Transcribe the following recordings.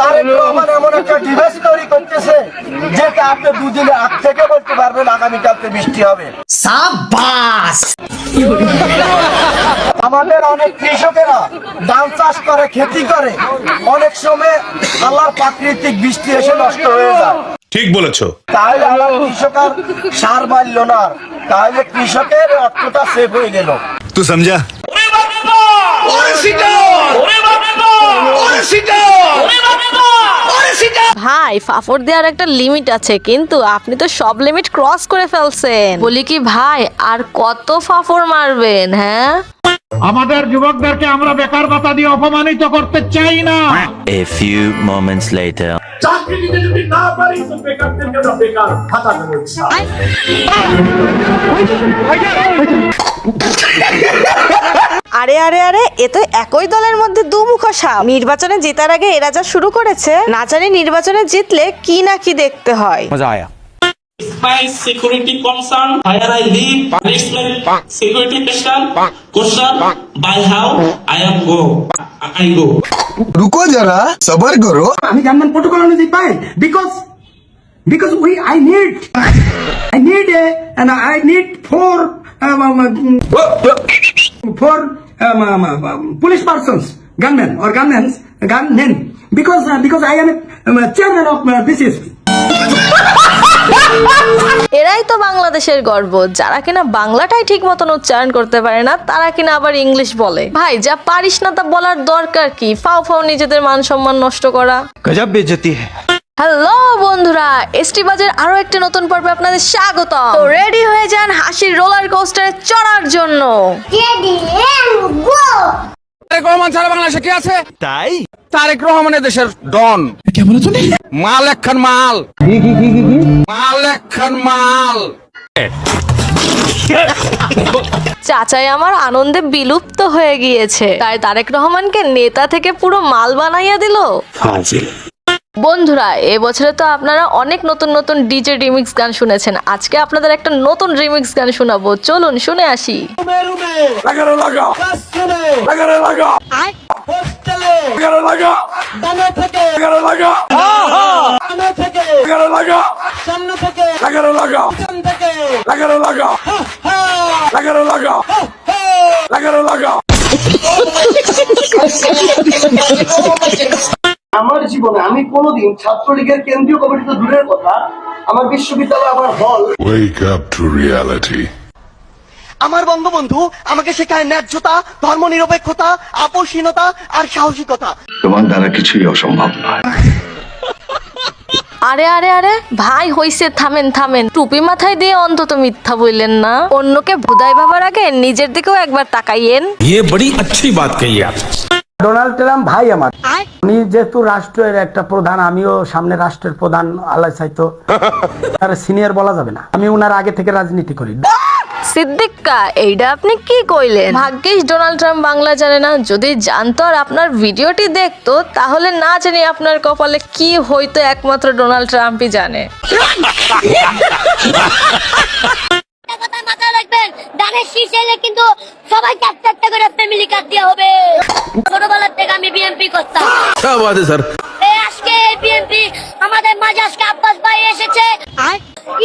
তারেক রহমান এমন একটা ডিভাইস তৈরি করতেছে যেটা আপনি দুদিনের আগ থেকে বলতে পারবেন আগামীকালকে বৃষ্টি হবে। আমাদের অনেক কৃষকেরা ধান চাষ করে খেতি করে। অনেক সময় আল্লাহর প্রাকৃতিক বৃষ্টি এসে নষ্ট হয়ে যায়। ঠিক বলেছ। তাহলে আমার কৃষকের সার মারল না তাহলে কৃষকের অর্থটা সেভ হয়ে গেল। তুই সমঝা ভাই ফাফড় দেওয়ার একটা লিমিট আছে কিন্তু আপনি তো সব লিমিট ক্রস করে ফেলছেন বলি কি ভাই আর কত ফাফড় মারবেন হ্যাঁ আমাদের যুবকদেরকে আমরা বেকার ভাতা দিয়ে অপমানিত করতে চাই না A few moments later. চাকরি দিতে যদি না পারি তো বেকারদেরকে আমরা বেকার ভাতা দেবো আরে আরে আরে এ তো একই দলের মধ্যে দুমুখ সাপ নির্বাচনে জেতার আগে এরা যা শুরু করেছে না জানি নির্বাচনে জিতলে কি না কি দেখতে হয় my security concern where I live, respect security question, question by how I am go, I go. रुको जरा सबर करो আমি জার্মান প্রোটোকল অনুযায়ী পাই because because we I need I need a and I need four um, Um, um, um, police persons, gunmen or gunmen, gunmen, because uh, because I am chairman of uh, this is. এরাই তো বাংলাদেশের গর্ব। যারা কিনা বাংলাটাই ঠিক মতন উচ্চারণ করতে পারে না তারা কিনা আবার ইংলিশ বলে। ভাই যা পারিস না তা বলার দরকার কি? ফাও ফাও নিজেদের মান সম্মান নষ্ট করা। গজব বেজতি হ্যালো বন্ধুরা এসটি বাজার আরও একটা নতুন পর্বে আপনাদের স্বাগত তো রেডি হয়ে যান হাসির রোলার কোস্টারে চড়ার জন্য। তারেক রহমান ছাড়া বাংলাদেশে কে আছে? তাই? তারেক রহমানের দেশের ডন। মাল একখান মাল। মাল একখান মাল। চাচাই আমার আনন্দে বিলুপ্ত হয়ে গিয়েছে। তাই তারেক রহমানকে নেতা থেকে পুরো মাল বানাইয়া দিল। বন্ধুরা এবছরে তো আপনারা অনেক নতুন নতুন ডিজে রিমিক্স গান শুনেছেন। আজকে আপনাদের একটা নতুন রিমিক্স গান শোনাবো। চলুন শুনে আসি। লাগারে লাগা। জীবনে আমি কোনোদিন ছাত্রলীগের কেন্দ্রীয় কমিটি তো দূরের কথা আমার বিশ্ববিদ্যালয় আমার হল Wake up to reality. আমার বঙ্গবন্ধু আমাকে শেখায় ন্যায্যতা ধর্ম নিরপেক্ষতা আপোষহীনতা আর সাহসিকতা তোমার দ্বারা কিছুই অসম্ভব নয় আরে আরে আরে ভাই হইছে থামেন থামেন টুপি মাথায় দিয়ে অন্তত মিথ্যা বললেন না অন্যকে ভুদাই ভাবার আগে নিজের দিকেও একবার তাকাইয়েন ये बड़ी अच्छी बात कही आप ডোনাল্ড ট্রাম্প ভাই আমার। উনি যেহেতু রাষ্ট্রের একটা প্রধান আমিও সামনে রাষ্ট্রের প্রধান আল্লাহ চাইতো। আর সিনিয়র বলা যাবে না। আমি উনার আগে থেকে রাজনীতি করি। সিদ্দিক্কা এইটা আপনি কি কইলেন? ভাগ্যিস ডোনাল্ড ট্রাম্প বাংলা জানে না। যদি জানতো আর আপনার ভিডিওটি দেখতো তাহলে না জানি আপনার কপালে কি হইতো একমাত্র ডোনাল্ড ট্রাম্পই জানে একটা কথা মাথায় রাখবেন ধানের শীষ এলে কিন্তু সবাইকে একটা একটা করে ফ্যামিলি কার্ড দেওয়া হবে। ছোটবেলার থেকে আমি বিএনপি করতাম। স্যার। আজকে বিএনপি আমাদের মাঝে আজকে আব্বাস ভাই এসেছে।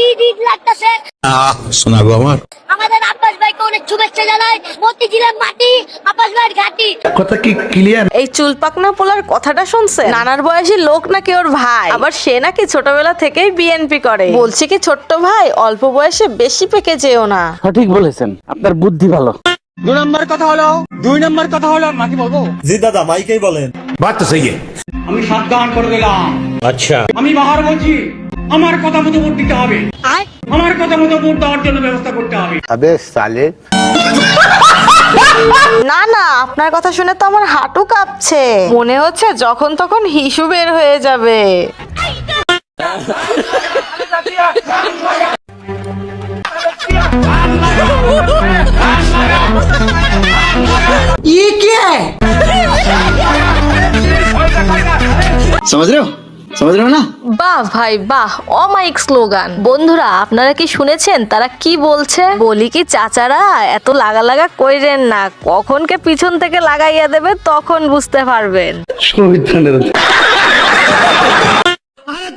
ঈদ ঈদ লাগতেছে? শোনাবো আমার। অনেক শুভেচ্ছা জানাই। মতিঝিলের মাটি ভাইয়ের ঘাটি। কথা কি ক্লিয়ার এই চুল পাকনা পোলার কথাটা শুনছে নানার বয়সী লোক নাকি ওর ভাই? আবার সে নাকি ছোটবেলা থেকেই বিএনপি করে। বলছি কি ছোট্ট ভাই অল্প বয়সে বেশি পেকে যেও না। সঠিক বলেছেন। আপনার বুদ্ধি ভালো। দুই নম্বর কথা হলো দুই নম্বর কথা হলো নাকি বলব? জি দাদা মাইকেই বলেন। তো সহি আমি সাবধান করে দিলাম। আচ্ছা। আমি বাহার বলছি। আমার কথা মতো ভোট দিতে হবে আমার কথা মতো ভোট দেওয়ার জন্য ব্যবস্থা করতে হবে না না আপনার কথা শুনে তো আমার হাঁটু কাঁপছে মনে হচ্ছে যখন তখন হিসু বের হয়ে যাবে समझ रहे हो বাহ ভাই বাহ অমাইক স্লোগান। বন্ধুরা আপনারা কি শুনেছেন? তারা কি বলছে? বলি কি চাচারা এত লাগা লাগা কইরেন না। কখন কে পিছন থেকে লাগাইয়া দেবে তখন বুঝতে পারবেন। আরে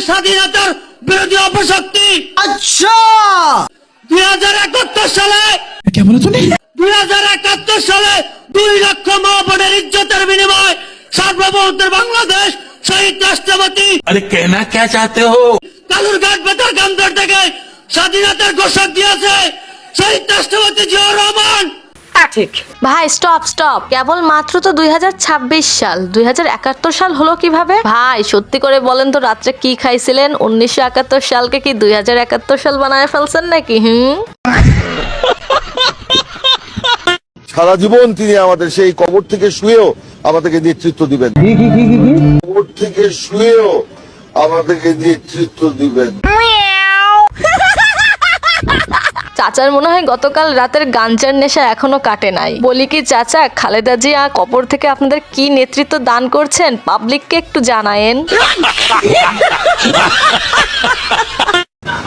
স্বাধীনতার বিরোধী অপশক্তি। আচ্ছা! দুই হাজার একাত্তর সালে কেমন দুই হাজার একাত্তর সালে দুই লক্ষ মা ইজ্জতের বিনিময় সার্বভৌমত্বের বাংলাদেশ রাষ্ট্রপতি। আরে কেনা কে চাতে হো? কালুরঘাট বেতার কেন্দ্র থেকে স্বাধীনতার ঘোষণা দিয়েছে শহীদ রাষ্ট্রপতি জিয়াউর রহমান। হ্যাঁ, ভাই স্টপ স্টপ কেবল মাত্র তো দুই হাজার ছাব্বিশ সাল। দুই হাজার একাত্তর সাল হলো কীভাবে? ভাই সত্যি করে বলেন তো রাত্রে কি খাইছিলেন? উনিশশো একাত্তর সালকে কি দুই হাজার একাত্তর সাল বানায় ফেলছেন নাকি হুম? সারা জীবন তিনি আমাদের সেই কবর থেকে শুয়েও আমাদেরকে নেতৃত্ব দিবেন। কবর থেকে শুয়েও আমাদেরকে নেতৃত্ব দিবেন। চাচার মনে হয় গতকাল রাতের গাঞ্জার নেশা এখনও কাটে নাই। বলি কি চাচা খালেদা জিয়া কবর থেকে আপনাদের কি নেতৃত্ব দান করছেন? পাবলিককে একটু জানায়েন।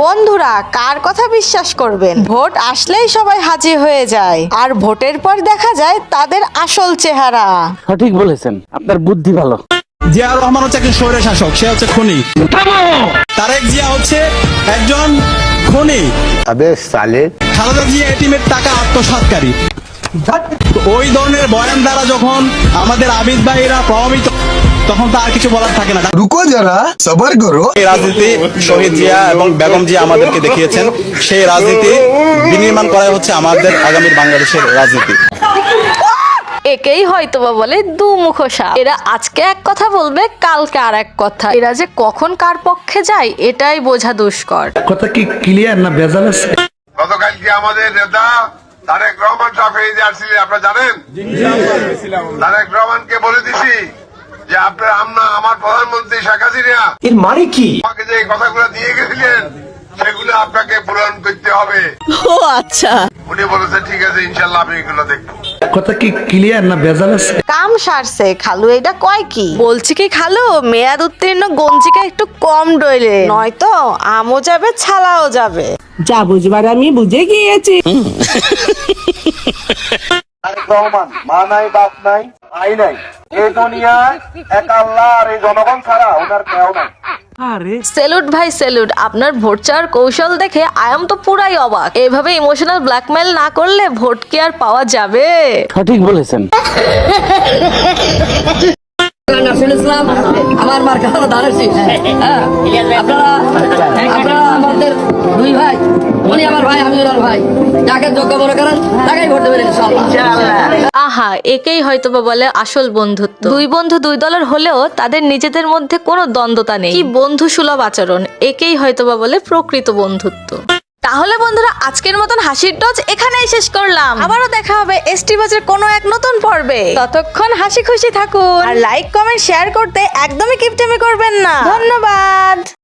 বন্ধুরা কার কথা বিশ্বাস করবেন? ভোট আসলেই সবাই হাজির হয়ে যায়। আর ভোটের পর দেখা যায় তাদের আসল চেহারা। সঠিক বলেছেন। আপনার বুদ্ধি ভালো। জিয়া রহমান হচ্ছে একজন স্বৈর শাসক সে হচ্ছে খনি। তারেক জিয়া হচ্ছে একজন খনি। আবে সালে। খালেদা জিয়া এটিমের টাকা আত্মসাৎকারী। ওই ধরনের বয়ান দ্বারা যখন আমাদের আবিদ ভাইরা প্রভাবিত তখন তো আর কিছু বলার থাকে না। রুকো যারা সবার করো। এই রাজনীতি শহীদ জিয়া এবং বেগম জিয়া আমাদেরকে দেখিয়েছেন। সেই রাজনীতি বিনির্মাণ করা হচ্ছে আমাদের আগামীর বাংলাদেশের রাজনীতি। একেই হয়তো বা বলে দু মুখোশা এরা আজকে এক কথা বলবে কালকে আর এক কথা। এরা যে কখন কার পক্ষে যায় এটাই বোঝা দুষ্কর। কথা কি ক্লিয়ার না ভেজাল আছে? গতকাল কি আমাদের নেতা তারেক রহমান সাহেব এই যে আসছিলেন আপনারা জানেন? তারেক রহমানকে বলে দিছি যে আপনার আমরা আমার প্রধানমন্ত্রী শেখ হাসিনা। এর মানে কি? আমাকে যে কথাগুলো দিয়ে গেছিলেন সেগুলো আপনাকে পূরণ করতে হবে। ও আচ্ছা। উনি বলেছে ঠিক আছে ইনশাল্লাহ আমি এগুলো দেখব। কথা কি ক্লিয়ার না ভেজাল আছে? কাম সারছে খালু এটা কয় কি? বলছি কি খালু মেয়াদ উত্তীর্ণ গঞ্জিকা একটু কম ডইলে নয়তো আমও যাবে ছালাও যাবে। যা বুঝবার আমি বুঝে গিয়েছি। তারেক রহমান। মা নাই বাপ নাই আই নাই। এই দুনিয়ায় এক আল্লাহ আর এই জনগণ ছাড়া ওনার কেউ নাই। সেলুট ভাই সেলুট। আপনার ভোট চাওয়ার কৌশল দেখে আয়াম তো পুরাই অবাক। এভাবে ইমোশনাল ব্ল্যাকমেল না করলে ভোট কি আর পাওয়া যাবে? সঠিক বলেছেন। শুনেছিলাম আমার মার্কা হলো ধানের হ্যাঁ, আপনারা আপনারা আমাদের দুই ভাই উনি আমার ভাই আমি ওনার ভাই। যাকে যোগ্য মনে করেন তাকেই ভোট দেবেন আহা একেই হয়তো বা বলে আসল বন্ধুত্ব। দুই বন্ধু দুই দলের হলেও তাদের নিজেদের মধ্যে কোনো দ্বন্দ্বতা নেই। কি বন্ধু সুলভ আচরণ একেই হয়তোবা বলে প্রকৃত বন্ধুত্ব। তাহলে বন্ধুরা আজকের মতন হাসির ডজ এখানেই শেষ করলাম। আবারও দেখা হবে এসটি বাজের কোনো এক নতুন পর্বে। ততক্ষণ হাসি খুশি থাকুন। আর লাইক কমেন্ট শেয়ার করতে একদমই কিপটেমি করবেন না। ধন্যবাদ।